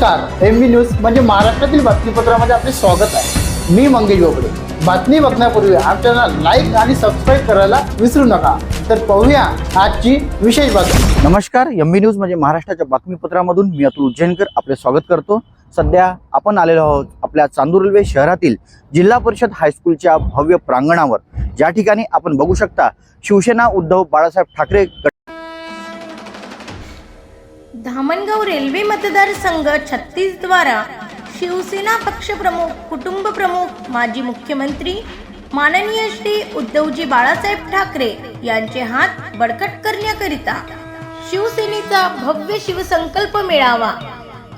नमस्कार एम बी न्यूज म्हणजे महाराष्ट्रातील बातमीपत्रामध्ये आपले स्वागत आहे. मी मंगेश बोबडे. बातमी बघण्यापूर्वी आमच्या लाईक आणि सबस्क्राईब करायला विसरू नका. तर पाहूया आजची विशेष बातमी. नमस्कार एम बी न्यूज म्हणजे महाराष्ट्राच्या बातमीपत्रामधून मी अतुल उज्जैनकर आपले स्वागत करतो. सध्या आपण आलेलो आहोत आपल्या चांदूर रेल्वे शहरातील जिल्हा परिषद हायस्कूलच्या भव्य प्रांगणावर. ज्या ठिकाणी आपण बघू शकता शिवसेना उद्धव बाळासाहेब ठाकरे धामणगाव रेल्वे मतदारसंघ छत्तीसद्वारा शिवसेना पक्षप्रमुख कुटुंब प्रमुख माजी मुख्यमंत्री माननीय श्री उद्धवजी बाळासाहेब ठाकरे यांचे हात बळकट करण्याकरिता शिवसेनेचा भव्य शिवसंकल्प मेळावा.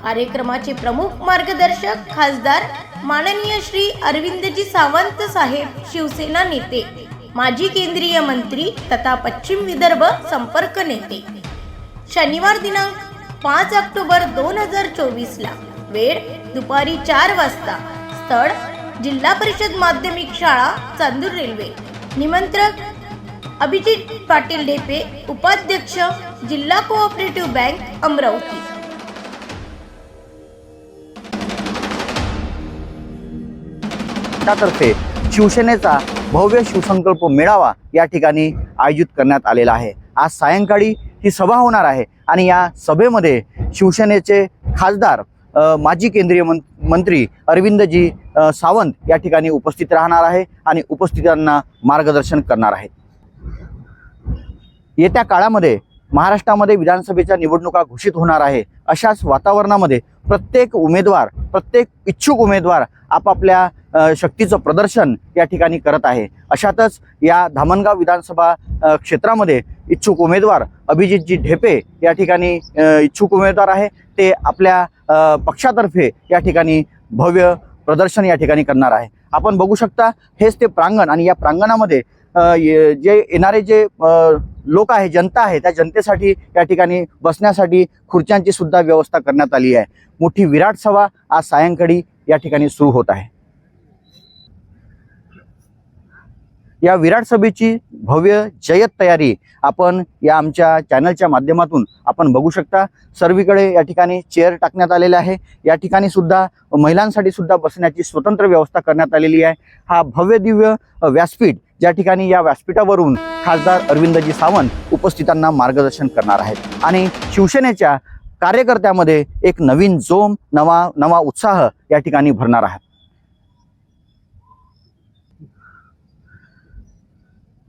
कार्यक्रमाचे प्रमुख मार्गदर्शक खासदार माननीय श्री अरविंदजी सावंत साहेब शिवसेना नेते माजी केंद्रीय मंत्री तथा पश्चिम विदर्भ संपर्क नेते. शनिवार दिनांक पाच ऑक्टोबर दोन हजार चोवीसला. वेळ दुपारी चार वाजता. स्थळ जिल्हा परिषद माध्यमिक शाळा चांदूर रेल्वे. निमंत्रक अभिजित पाटील डेपे उपाध्यक्ष जिल्हा कोऑपरेटिव्ह बँक अमरावती. तर्फे शिवसेनेचा भव्य शिवसंकल्प मेळावा या ठिकाणी आयोजित करण्यात आलेला आहे. आज सायंकाळी ही सभा होणार आहे. आणि या सभेमध्ये शिवसेनेचे खासदार माजी केंद्रीय मं मंत्री अरविंदजी सावंत या ठिकाणी उपस्थित राहणार आहे आणि उपस्थितांना मार्गदर्शन करणार आहेत येत्या काळामध्ये महाराष्ट्रामध्ये विधानसभेच्या निवडणुका घोषित होणार आहे. अशाच वातावरणामध्ये प्रत्येक उमेदवार प्रत्येक इच्छुक उमेदवार आपापल्या शक्तीचं प्रदर्शन या ठिकाणी करत आहे. अशातच या धामणगाव विधानसभा क्षेत्रामध्ये इच्छुक उमेदवार अभिजितजी ढेपे या ठिकाणी इच्छुक उमेदवार आहे. ते आपल्या पक्षातर्फे या ठिकाणी भव्य प्रदर्शन या ठिकाणी करणार आहे. आपण बघू शकता हेच ते प्रांगण आणि या प्रांगणामध्ये जे येणारे जे लोक आहे जनता आहे त्या जनतेसाठी या ठिकाणी बसण्यासाठी खुर्च्यांची सुद्धा व्यवस्था करण्यात आली आहे. मोठी विराट सभा आज सायंकाळी या ठिकाणी सुरू होत आहे. या विराट सभेची भव्य जयत तयारी आपण या आमच्या चॅनलच्या माध्यमातून आपण बघू शकता. सर्वीकडे या ठिकाणी चेअर टाकण्यात आलेले आहे. या ठिकाणी सुद्धा महिलांसाठी सुद्धा बसण्याची स्वतंत्र व्यवस्था करण्यात आलेली आहे. हा भव्य दिव्य व्यासपीठ ज्या ठिकाणी या व्यासपीठावरून खासदार अरविंदजी सावंत उपस्थितांना मार्गदर्शन करणार आहेत. आणि शिवसेनेच्या कार्यकर्त्यामध्ये एक नवीन जोम नवा नवा उत्साह या ठिकाणी भरणार आहे.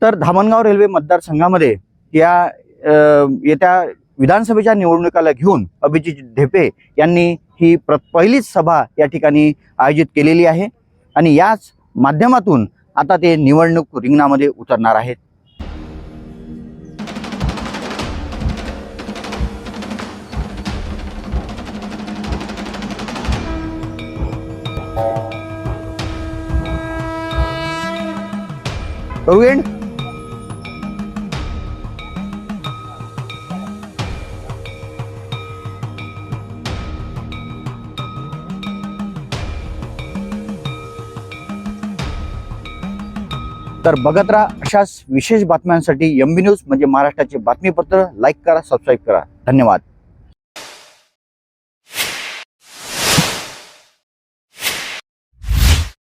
तर धामणगाव रेल्वे मतदारसंघामध्ये या येत्या विधानसभेच्या निवडणुकाला घेऊन अभिजित ढेपे यांनी ही प्र पहिलीच सभा या ठिकाणी आयोजित केलेली आहे. आणि याच माध्यमातून आता ते निवडणूक रिंगणामध्ये उतरणार आहेत. प्रवीण तर बघत राहा अशाच विशेष बातम्यांसाठी एम बी न्यूज म्हणजे महाराष्ट्राचे बातमीपत्र लाईक करा सबस्क्राईब करा. धन्यवाद.